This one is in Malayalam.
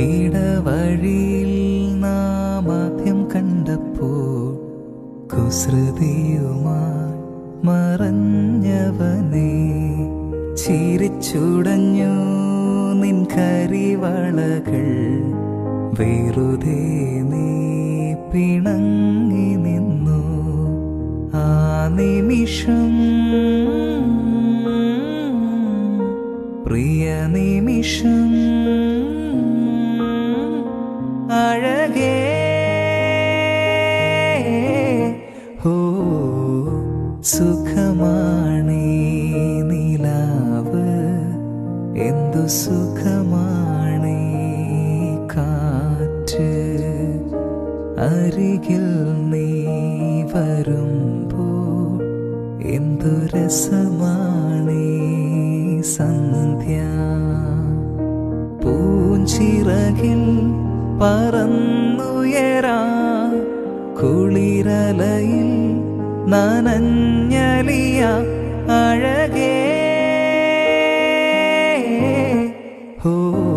ഇടവഴിയിൽ നാം ആദ്യം കണ്ടപ്പോൾ കുസൃതിയുമായി മറഞ്ഞവനെ ചിരിച്ചുടഞ്ഞു നിൻ കരിവളകൾ വെറുതെ നീ പിണങ്ങി നിന്നു. ആ നിമിഷം പ്രിയ നിമിഷം അഴകേ. ഹോ സുഖമാണീ നിലാവ്. എന്തു സുഖമാണീ കാറ്റ്. അരികിൽ നീ വരുമ്പോൾ എന്തു രസമാണീ സന്ധ്യ. പൂഞ്ചിറകിൽ പറന്നുയരാ. കുളിരലയിൽ നനഞ്ഞലിയ അഴകേ. ഹോ